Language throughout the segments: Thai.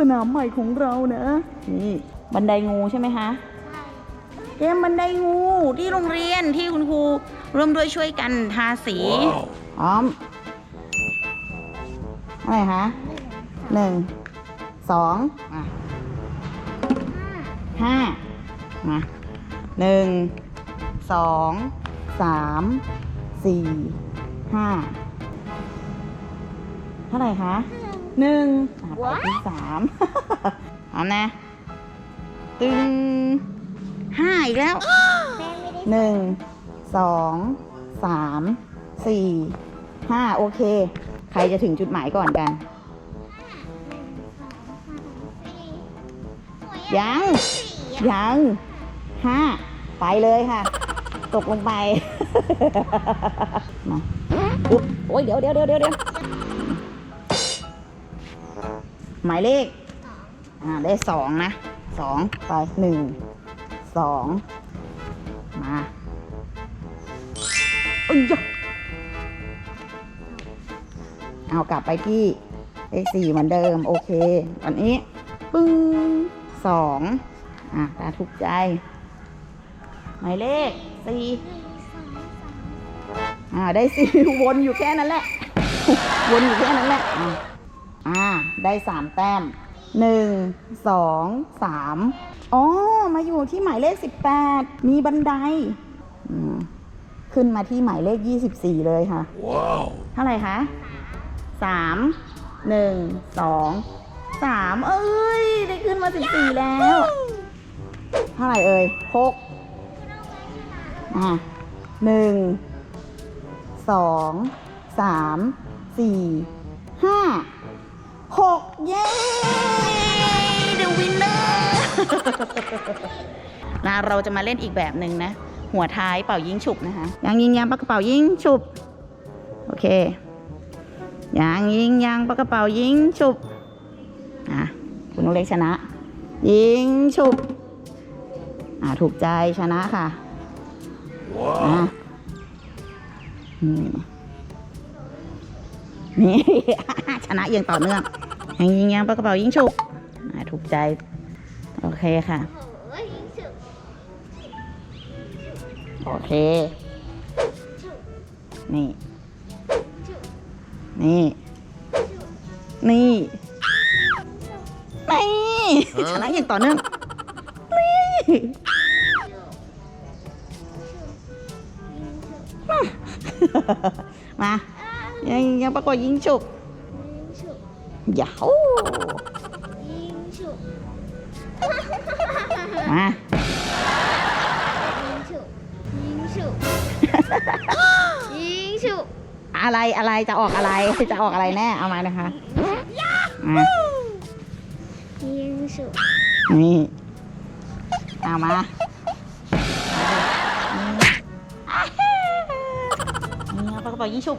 สนามใหม่ของเรานะนี่บันไดงูใช่ไหมคะเกมบันไดงูที่โรงเรียนที่คุณครูร่วมด้วยช่วยกันทาสีพร้อมอะไรคะหนึ่งสองมาห้ามาหนึ่งสองสามสี่ห้าเท่าไหร่คะ หนึ่งอะไปที่สามพร้อมนะ ตึงห้าอีกแล้วหนึ่งสองสามสี่ห้าโอเค ใครจะถึงจุดหมายก่อนกัน ยัง ยังห้าไปเลยค่ะ ตกลงไปมาอุ๊บโอ้ยเดี๋ยวเดี๋ยวเดี๋ยวเดี๋ยว หมายเลขอ่าได้สองนะสองไปหนึ่งสองมาอุ้ยเอากลับไปที่เลขสี่เหมือนเดิม โอเคอันนี้ปึ้งสองอะตาถูกใจ หมายเลขสี่อ่าได้สี่วนอยู่แค่นั้นแหละ วนอยู่แค่นั้นแหละ อ่าอ่า ได้สามแต้มหนึ่งสองสามอ๋อ มาอยู่ที่หมายเลขสิบแปดมีบันไดอืมขึ้นมาที่หมายเลขยี่สิบสี่เลยค่ะ Wow. เท่าไหร่คะสามหนึ่งสองสามเอ้ย ได้ขึ้นมาสิบสี่แล้ว เท่าไหร่เอ่ยหกอะหนึ่งสองสามสี่ห้า หกเย้ The winner นะเราจะมาเล่นอีกแบบหนึ่งนะ หัวท้ายเป่ายิงฉุบนะคะยางยิงยางปากกระเป๋ายิงฉุบ โอเคยางยิงยางปากกระเป๋ายิงฉุบอะคุณนุเล็กชนะ ยิงฉุบอะถูกใจชนะค่ะอะ Wow. นี่ นี่ ชนะย่างต่อเนื่องยางยิงยางปากระเป๋ายิงฉุบอะถูกใจ โอเคค่ะ โอเค นี่ นี่ นี่นี่ชนะย่างต่อเนื่อง นี่มา ยังยังประกวดยิงฉุบยาวมาอะไรอะไรจะออกอะไรจะออกอะไรแน่เอามานะคะมานี่เอามานี่เอาปากกระเป๋ายิงฉุบ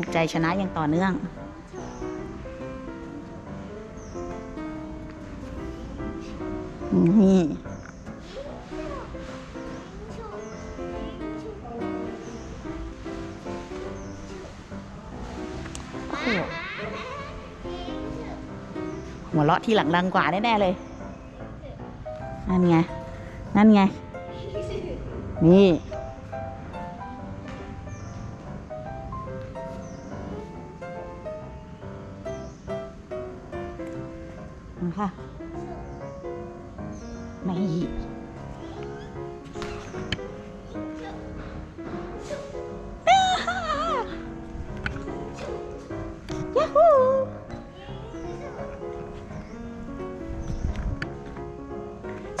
ถูกใจชนะอย่างต่อเนื่อง นี่หหัวเราะที่หลังดังกว่าแน่ๆเลย นั่นไง นั่นไง นี่ ค่ะไม่ยาฮู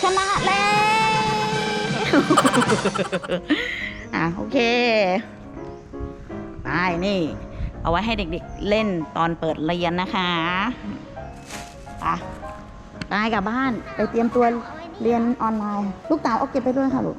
ชนะแล้วอะโอเคไปนี่ เอาไว้ให้เด็กๆเล่นตอนเปิดเรียนนะคะ ไปไปกลับบ้าน ไปเตรียมตัวเรียนออนไลน์ ลูกเต๋าเอาเก็บไปด้วยค่ะลูก